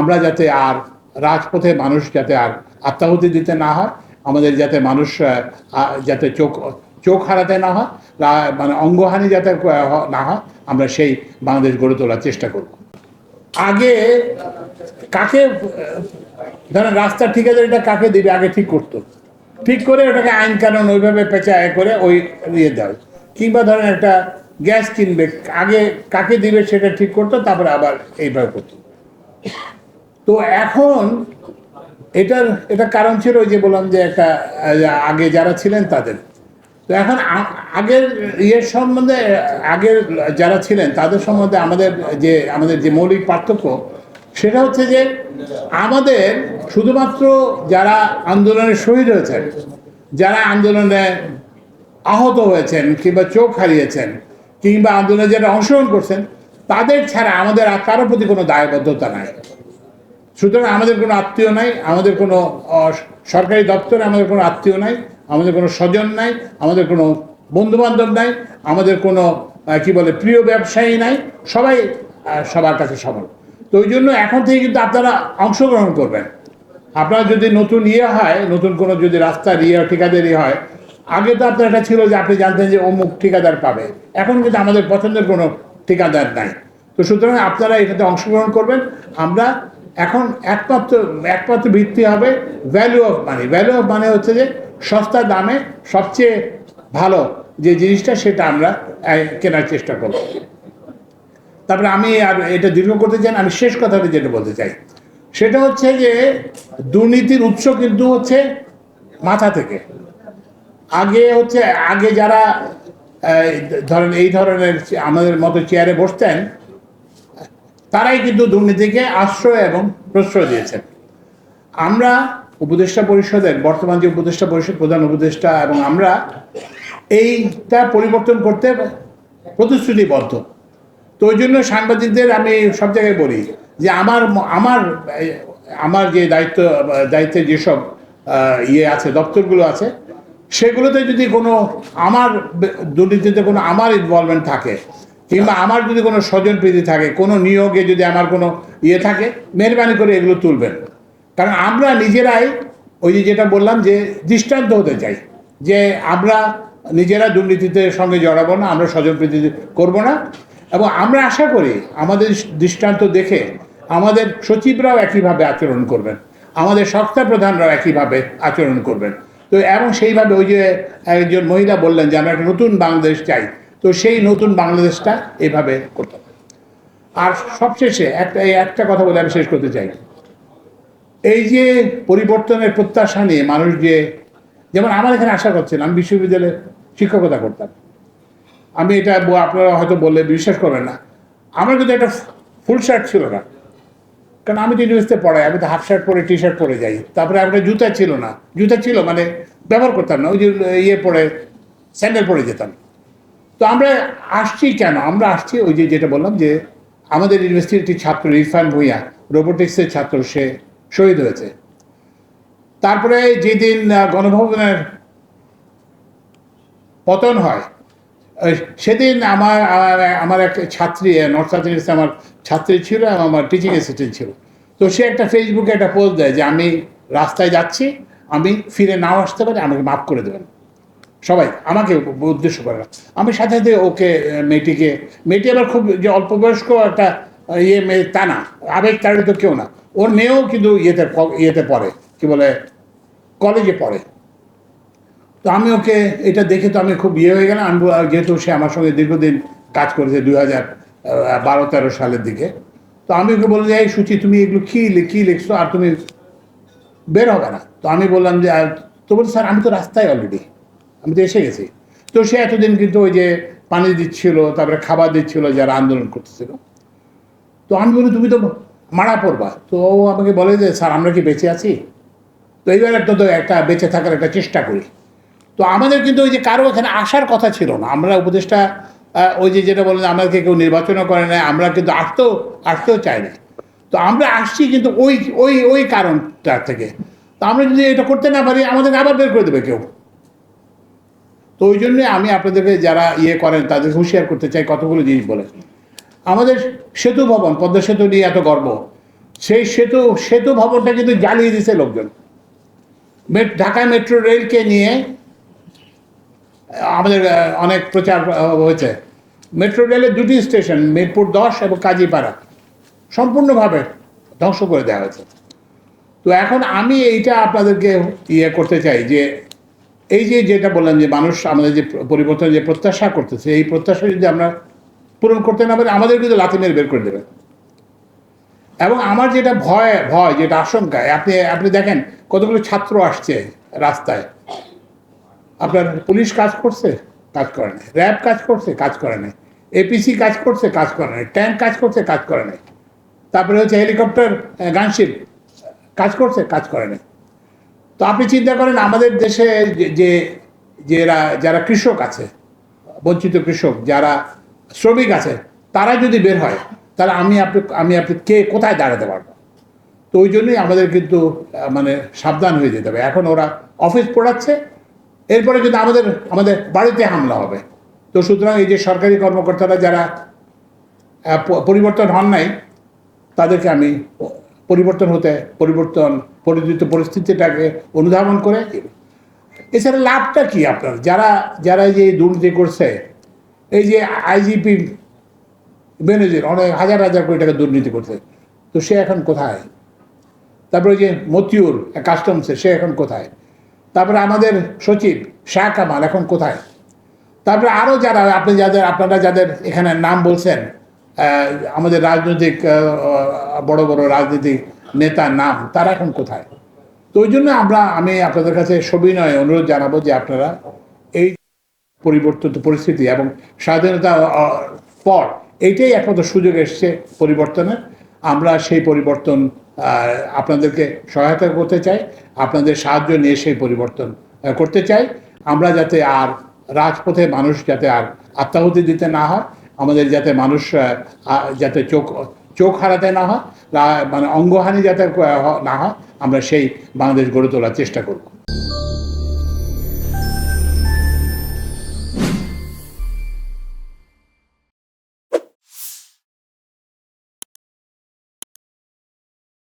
আমরা যাতে আর রাজপথে মানুষ যাতে আর আত্মাহুতি দিতে না হয়, আমাদের যাতে মানুষ যাতে চোখ চোখ হারাতে না হয় মানে অঙ্গহানি যাতে না হয়, আমরা সেই বাংলাদেশ গড়ে তোলার চেষ্টা করব। আগে কাকে, ধরেন রাস্তার ঠিকাদারিটা কাকে দিবে, আগে ঠিক করতো। ঠিক করে ওটাকে আইন কানুন ওইভাবে পেঁচায় করে ওই ইয়ে দেয়। কিংবা ধরেন একটা গ্যাস কিনবে, আগে কাকে দিবে সেটা ঠিক করতো, তারপরে আবার এইভাবে করতো। তো এখন এটার এটা কারণ ছিল ওই যে বললাম যে একটা আগে যারা ছিলেন তাদের। তো এখন আগের ইয়ের সম্বন্ধে, আগের যারা ছিলেন তাদের সম্বন্ধে আমাদের যে আমাদের যে মৌলিক পার্থক্য, সেটা হচ্ছে যে আমাদের শুধুমাত্র যারা আন্দোলনে শহীদ হয়েছেন, যারা আন্দোলনে আহত হয়েছেন কিংবা চোখ হারিয়েছেন কিংবা আন্দোলনে যারা অংশগ্রহণ করছেন, তাদের ছাড়া আমাদের আর কারোর প্রতি কোনো দায়বদ্ধতা নাই। সুতরাং আমাদের কোনো আত্মীয় নাই, আমাদের কোনো সরকারি দপ্তরে আমাদের কোনো আত্মীয় নাই, আমাদের কোনো স্বজন নাই, আমাদের কোনো বন্ধু বান্ধব নাই, আমাদের কোনো কি বলে, প্রিয় ব্যবসায়ী নাই, সবাই সবার কাছে সমান তো ওই জন্য এখন থেকে কিন্তু আপনারা অংশগ্রহণ করবেন। আপনার যদি নতুন ইয়ে হয়, নতুন কোনো যদি রাস্তার ইয়ে ঠিকাদারি হয়, আগে তো আপনার একটা ছিল যে আপনি জানতেন যে অমুক ঠিকাদার পাবে। এখন কিন্তু আমাদের পছন্দের কোনো ঠিকাদার নাই। তো সুতরাং আপনারা এটাতে অংশগ্রহণ করবেন। আমরা এখন একমাত্র একমাত্র ভিত্তি হবে value of money value of money হচ্ছে যে সস্তা দামে সবচেয়ে ভালো যে জিনিসটা সেটা আমরা কেনার চেষ্টা করব। তারপরে আমি আর এটা দীর্ঘ করতে চাই আমি শেষ কথাটা যেটা বলতে চাই। সেটা হচ্ছে যে দুর্নীতির উৎস কিন্তু হচ্ছে মাথা থেকে। আগে হচ্ছে, আগে যারা ধরেন এই ধরনের, আমাদের মতো চেয়ারে বসতেন তারাই কিন্তু দুর্নীতিকে আশ্রয় এবং প্রশ্রয় দিয়েছেন। আমরা উপদেষ্টা পরিষদের, বর্তমান যে উপদেষ্টা পরিষদ, প্রধান উপদেষ্টা, এবং আমরা এইটা পরিবর্তন করতে প্রতিশ্রুতিবদ্ধ। তো ওই জন্য সাংবাদিকদের আমি সব জায়গায় বলি যে আমার আমার আমার যে দায়িত্ব, দায়িত্বে যেসব ইয়ে আছে, দপ্তরগুলো আছে, সেগুলোতে যদি কোনো আমার দুর্নীতিতে কোনো আমার ইনভলভমেন্ট থাকে কিংবা আমার যদি কোনো স্বজন প্রীতি থাকে, কোনো নিয়োগে যদি আমার কোনো ইয়ে থাকে, মেহরবানি করে এগুলো তুলবেন। কারণ আমরা নিজেরাই ওই যে যেটা বললাম যে দৃষ্টান্ত হতে চাই যে আমরা নিজেরা দুর্নীতিতে সঙ্গে জড়াবো না, আমরা স্বজনপ্রীতি করব না। এবং আমরা আশা করি আমাদের দৃষ্টান্ত দেখে আমাদের সচিবরাও একইভাবে আচরণ করবেন, আমাদের সংস্থা প্রধানরাও একইভাবে আচরণ করবেন। তো এবং সেইভাবে ওই যে একজন মহিলা বললেন যে, আমরা একটা নতুন বাংলাদেশ চাই। তো সেই নতুন বাংলাদেশটা এভাবে করতে হবে। আর সবশেষে একটা, এই একটা কথা বলে আমি শেষ করতে চাই। এই যে পরিবর্তনের প্রত্যাশা নিয়ে মানুষ যে, যেমন আমার এখানে আশা করছেন, আমি বিশ্ববিদ্যালয়ে শিক্ষকতা করতাম। আমি এটা আপনারা হয়তো বললে বিশ্বাস করবেন না। আমার কিন্তু একটা ফুল শার্ট ছিল না। কারণ আমি তো ইউনিভার্সিটিতে পড়াই, আমি তো হাফ শার্ট পরে টি শার্ট পরে যাই। তারপরে একটা জুতা ছিল না। জুতা ছিল মানে ব্যবহার করতাম না, ওই যে ইয়ে পরে, স্যান্ডেল পরে যেতাম। তো আমরা আসছি কেন? আমরা আসছি ওই যে যেটা বললাম যে আমাদের ইউনিভার্সিটির একটি ছাত্র, ইরফান ভূঁইয়া রোবোটিক্সের ছাত্র, সে শহীদ হয়েছে। তারপরে যেদিন গণভবনের পতন হয় সেদিন আমার, আমার- এক ছাত্রী নর্থ সাউথ আমার ছাত্রী ছিল এবং আমার টিচিং অ্যাসিস্ট্যান্ট ছিল। তো সে একটা ফেসবুকে একটা পোস্ট দেয় যে, আমি রাস্তায় যাচ্ছি, আমি ফিরে নাও আসতে পারি, আমাকে মাফ করে দেবেন। সবাই আমাকে উদ্দেশ্য করে। আমি সাথে সাথে ওকে মেয়েটিকে, মেয়েটি আবার খুব যে অল্প বয়স্ক একটা ইয়ে মেয়ে, তা না আবেগ তাড়িত কেউ না। ওর মেয়েও কিন্তু ইয়েতে ইয়েতে পড়ে, কি বলে, কলেজে পড়ে। তো আমি ওকে এটা দেখে তো আমি খুব ইয়ে হয়ে গেলাম। আমি যেহেতু সে আমার সঙ্গে দীর্ঘদিন কাজ করেছে দুই হাজার বারো, তেরো সালের দিকে, তো আমি ওকে বললাম যে, এই সুচি, তুমি এগুলো কী কী লিখছো? আর তুমি বের হবে না। তো আমি বললাম যে তো বলছি, স্যার, আমি তো রাস্তায় অলরেডি আমি তো এসে গেছি। তো সে এতদিন কিন্তু ওই যে পানি দিচ্ছিল, তারপরে খাবার দিচ্ছিল, যারা আন্দোলন করতেছিল। তো আমি বলি, তুমি তো মারা পড়বা। তো ও আমাকে বলে যে, স্যার, আমরা কি বেঁচে আছি? তো এইবার একটা তো একটা বেঁচে থাকার একটা চেষ্টা করি। তো আমাদের কিন্তু ওই যে কারও এখানে আসার কথা ছিল না। আমরা উপদেশটা ওই যে যেটা বললেন আমাদেরকে কেউ নির্বাচনও করে না আমরা কিন্তু আসতেও আসতেও চাই না। তো আমরা আসছি কিন্তু ওই ওই ওই কারণটা থেকে। তো আমরা যদি এটা করতে না পারি, আমাদেরকে আবার বের করে দেবে কেউ। তো ওই জন্যে আমি আপনাদেরকে যারা ইয়ে করেন, তাদের হুঁশিয়ার করতে চাই কতগুলো জিনিস বলে আমাদের সেতু ভবন, পদ্মা সেতু নিয়ে এত গর্ব। সেই সেতু সেতু ভবনটা কিন্তু জ্বালিয়ে দিছে লোকজন। ঢাকা মেট্রো রেলকে নিয়ে আমাদের অনেক প্রচার হয়েছে। মেট্রো রেলের দুটি স্টেশন, মিরপুর দশ এবং কাজীপাড়া, সম্পূর্ণভাবে ধ্বংস করে দেওয়া হয়েছে। তো এখন আমি এইটা আপনাদেরকে ইয়ে করতে চাই যে এই যে যেটা বললাম যে মানুষ আমাদের যে পরিবর্তন যে প্রত্যাশা করতেছে, এই প্রত্যাশা যদি আমরা পূরণ করতে না পারি, আমাদের কিন্তু লাথি মেরে বের করে দেবে। এবং আমার যেটা ভয় ভয়, যেটা আশঙ্কা, আপনি আপনি দেখেন কতগুলো ছাত্র আসছে রাস্তায়। আপনার পুলিশ কাজ করছে? কাজ করে নাই। র্যাব কাজ করছে? কাজ করে নাই। এপিসি কাজ করছে? কাজ করে নাই। ট্যাঙ্ক কাজ করছে? কাজ করে নাই। তারপরে হচ্ছে হেলিকপ্টার গানশিপ, কাজ করছে? কাজ করে নাই। তো আপনি চিন্তা করেন, আমাদের দেশে যে- যারা যারা কৃষক আছে, বঞ্চিত কৃষক, যারা শ্রমিক আছে, তারা যদি বের হয়, তাহলে আমি আপনি আমি আপনি কে কোথায় দাঁড়াতে পারব? তো ওই জন্যই আমাদের কিন্তু মানে সাবধান হয়ে যেতে হবে। এখন ওরা অফিস পড়াচ্ছে, এরপরে কিন্তু আমাদের আমাদের বাড়িতে হামলা হবে। তো সুতরাং এই যে সরকারি কর্মকর্তারা যারা পরিবর্তন হন নাই, তাদেরকে আমি, পরিবর্তন হতে, পরিবর্তন পরিচিত পরিস্থিতিটাকে অনুধাবন করে এছাড়া লাভটা কি আপনার? যারা যারা যে দুর্নীতি করছে, এই যে আইজিপি বেনজির অনেক হাজার হাজার কোটি টাকা দুর্নীতি করছে, তো সে এখন কোথায়? তারপরে ওই যে মতিউর কাস্টমসে, সে এখন কোথায়? তারপরে আমাদের সচিব শাহ কামাল এখন কোথায়? তারপরে আরও যারা, আপনি যাদের, আপনারা যাদের এখানে নাম বলছেন আমাদের রাজনৈতিক বড় বড় রাজনৈতিক নেতার নাম, তারা এখন কোথায়? তো ওই জন্য আমরা, আমি আপনাদের কাছে সবিনয় অনুরোধ জানাব যে আপনারা এই পরিবর্তিত পরিস্থিতি এবং স্বাধীনতা পর এইটাই একমাত্র সুযোগ এসছে পরিবর্তনের। আমরা সেই পরিবর্তন আপনাদেরকে সহায়তা করতে চাই, আপনাদের সাহায্য নিয়ে সেই পরিবর্তন করতে চাই। আমরা যাতে আর রাজপথে মানুষ যাতে আর আত্মাহুতি দিতে না হয়, আমাদের যাতে মানুষ যাতে চোখ চোখ হারাতে না হয় মানে অঙ্গহানি যাতে না হয়, আমরা সেই বাংলাদেশ গড়ে তোলার চেষ্টা করব।